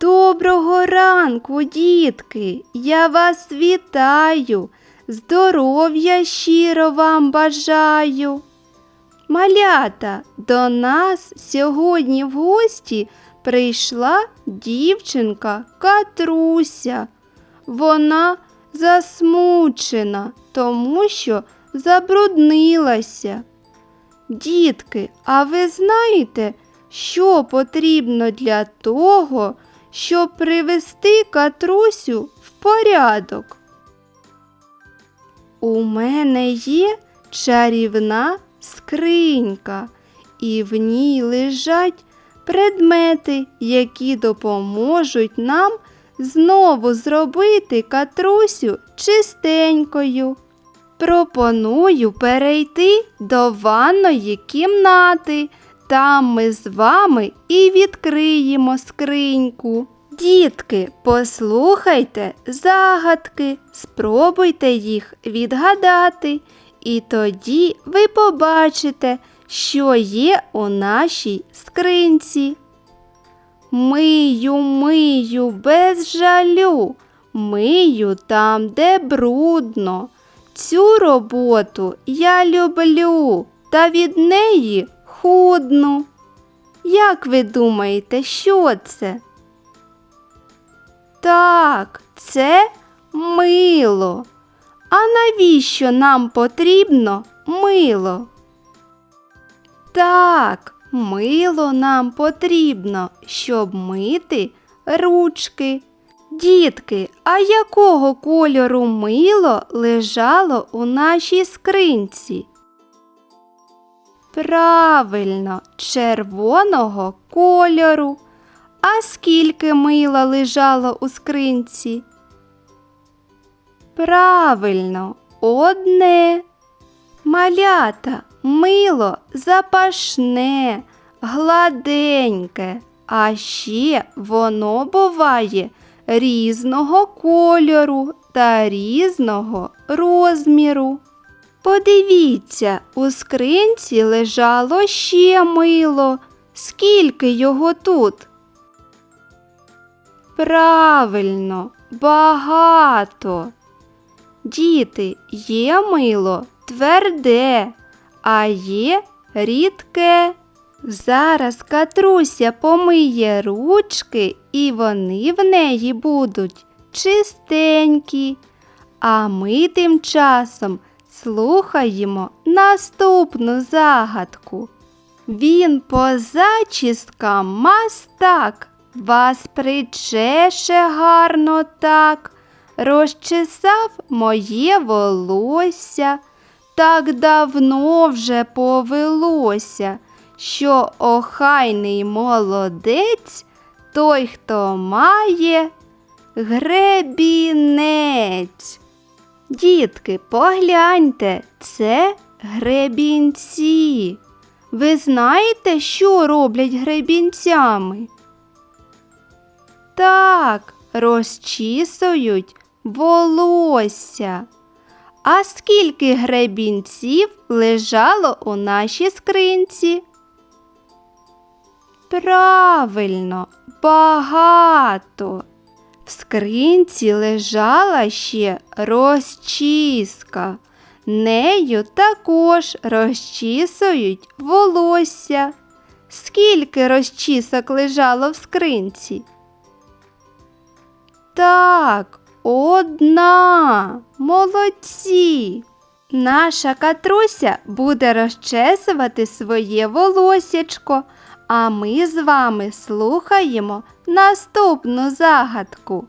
Доброго ранку, дітки! Я вас вітаю, здоров'я щиро вам бажаю. Малята, до нас сьогодні в гості прийшла дівчинка Катруся. Вона засмучена, тому що забруднилася. Дітки, а ви знаєте, що потрібно для того, щоб привести Катрусю в порядок? У мене є чарівна скринька, і в ній лежать предмети, які допоможуть нам знову зробити Катрусю чистенькою. Пропоную перейти до ванної кімнати. Там ми з вами і відкриємо скриньку. Дітки, послухайте загадки, спробуйте їх відгадати, і тоді ви побачите, що є у нашій скринці. Мию, мию без жалю, мию там, де брудно. Цю роботу я люблю та від неї худну. Як ви думаєте, що це? Так, це мило. А навіщо нам потрібно мило? Так, мило нам потрібно, щоб мити ручки. Дітки, а якого кольору мило лежало у нашій скринці? Правильно, червоного кольору. А скільки мила лежало у скринці? Правильно, одне. Малята, мило запашне, гладеньке, а ще воно буває різного кольору та різного розміру. Подивіться, у скринці лежало ще мило. Скільки його тут? Правильно, багато. Діти, є мило тверде, а є рідке. Зараз Катруся помиє ручки, і вони в неї будуть чистенькі. А ми тим часом слухаємо наступну загадку. Він по зачісткам мастак, вас причеше гарно так, розчесав моє волосся, так давно вже повелося, що охайний молодець той, хто має гребінець. Дітки, погляньте, це гребінці. Ви знаєте, що роблять гребінцями? Так, розчісують волосся. А скільки гребінців лежало у нашій скринці? Правильно, багато. В скринці лежала ще розчіска. Нею також розчісують волосся. Скільки розчісок лежало в скринці? Так, одна. Молодці. Наша катруся буде розчесувати своє волосячко, а ми з вами слухаємо наступну загадку.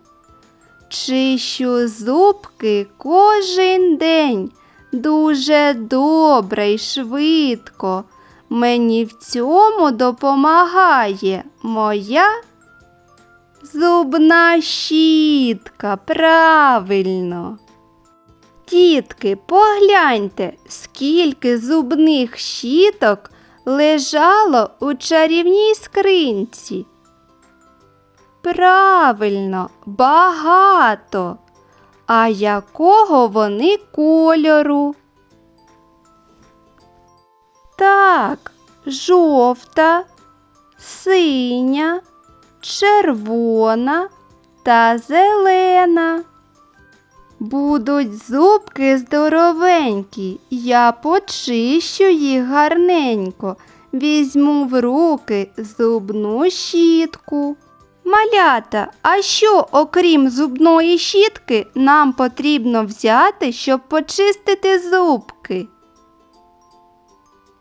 Чищу зубки кожен день, дуже добре й швидко. Мені в цьому допомагає моя зубна щітка. Правильно. Тітки, погляньте, скільки зубних щіток лежало у чарівній скринці. Правильно, багато. А якого вони кольору? Так, жовта, синя, червона та зелена. Будуть зубки здоровенькі, я почищу їх гарненько, візьму в руки зубну щітку. Малята, а що, окрім зубної щітки, нам потрібно взяти, щоб почистити зубки?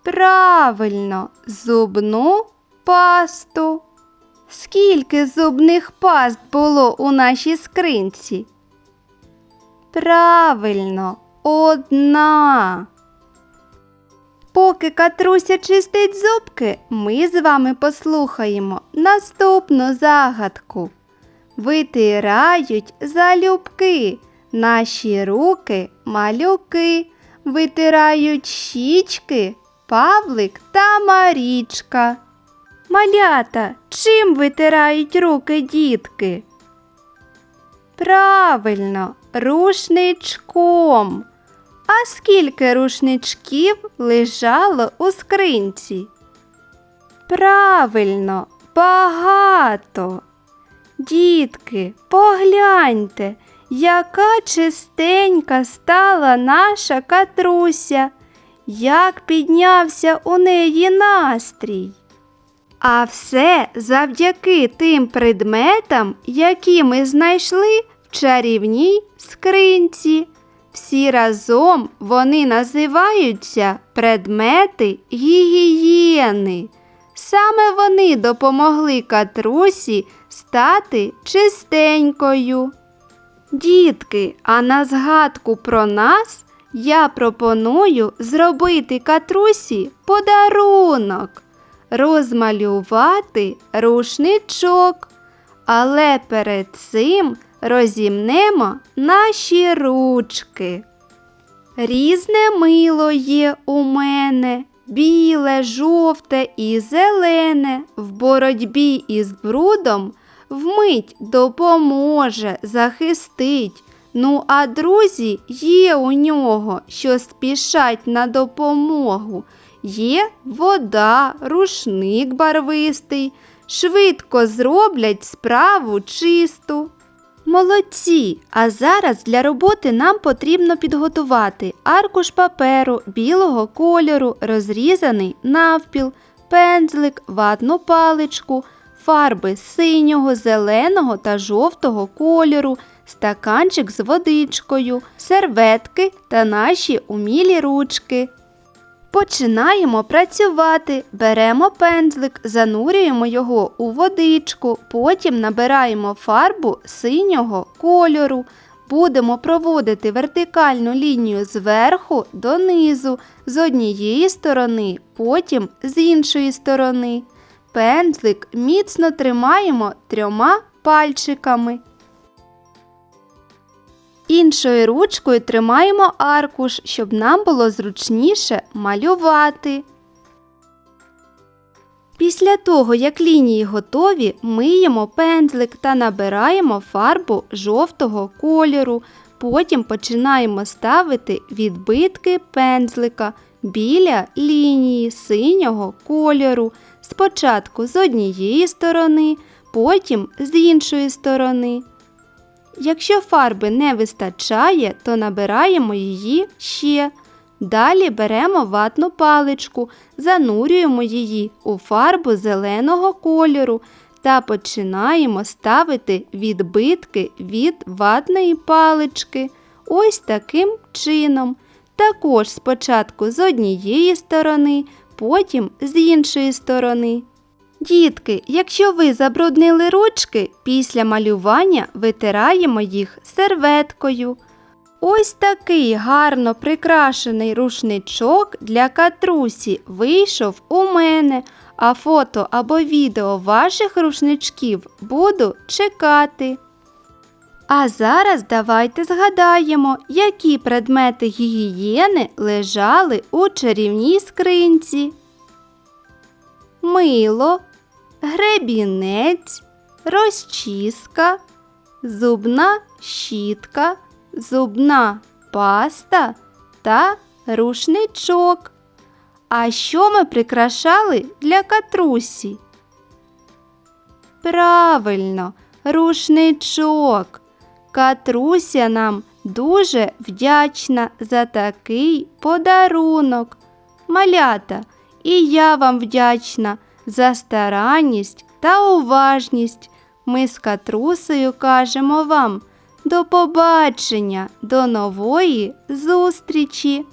Правильно, зубну пасту. Скільки зубних паст було у нашій скринці? Правильно, одна. Поки Катруся чистить зубки, ми з вами послухаємо наступну загадку. Витирають залюбки, наші руки малюки, витирають щічки, Павлик та Марічка. Малята, чим витирають руки дітки? Правильно, рушничком. А скільки рушничків лежало у скринці? Правильно, багато. Дітки, погляньте, яка чистенька стала наша катруся, як піднявся у неї настрій. А все завдяки тим предметам, які ми знайшли чарівній скринці. Всі разом вони називаються предмети гігієни. Саме вони допомогли катрусі стати чистенькою. Дітки, а на згадку про нас я пропоную зробити катрусі подарунок, розмалювати рушничок. Але перед цим розімнемо наші ручки. Різне мило є у мене, біле, жовте і зелене, в боротьбі із брудом вмить допоможе, захистить. Ну, а друзі є у нього, що спішать на допомогу. Є вода, рушник барвистий, швидко зроблять справу чисту. Молодці! А зараз для роботи нам потрібно підготувати аркуш паперу білого кольору, розрізаний навпіл, пензлик, ватну паличку, фарби синього, зеленого та жовтого кольору, стаканчик з водичкою, серветки та наші умілі ручки. Починаємо працювати. Беремо пензлик, занурюємо його у водичку, потім набираємо фарбу синього кольору. Будемо проводити вертикальну лінію зверху до низу, з однієї сторони, потім з іншої сторони. Пензлик міцно тримаємо трьома пальчиками. Іншою ручкою тримаємо аркуш, щоб нам було зручніше малювати. Після того, як лінії готові, миємо пензлик та набираємо фарбу жовтого кольору. Потім починаємо ставити відбитки пензлика біля лінії синього кольору. Спочатку з однієї сторони, потім з іншої сторони. Якщо фарби не вистачає, то набираємо її ще. Далі беремо ватну паличку, занурюємо її у фарбу зеленого кольору та починаємо ставити відбитки від ватної палички. Ось таким чином. Також спочатку з однієї сторони, потім з іншої сторони. Дітки, якщо ви забруднили ручки, після малювання витираємо їх серветкою. Ось такий гарно прикрашений рушничок для катрусі вийшов у мене, а фото або відео ваших рушничків буду чекати. А зараз давайте згадаємо, які предмети гігієни лежали у чарівній скринці. Мило, гребінець, розчіска, зубна щітка, зубна паста та рушничок. А що ми прикрашали для катрусі? Правильно, рушничок. Катруся нам дуже вдячна за такий подарунок. Малята, і я вам вдячна за старанність та уважність. Ми з Катрусею кажемо вам до побачення, до нової зустрічі!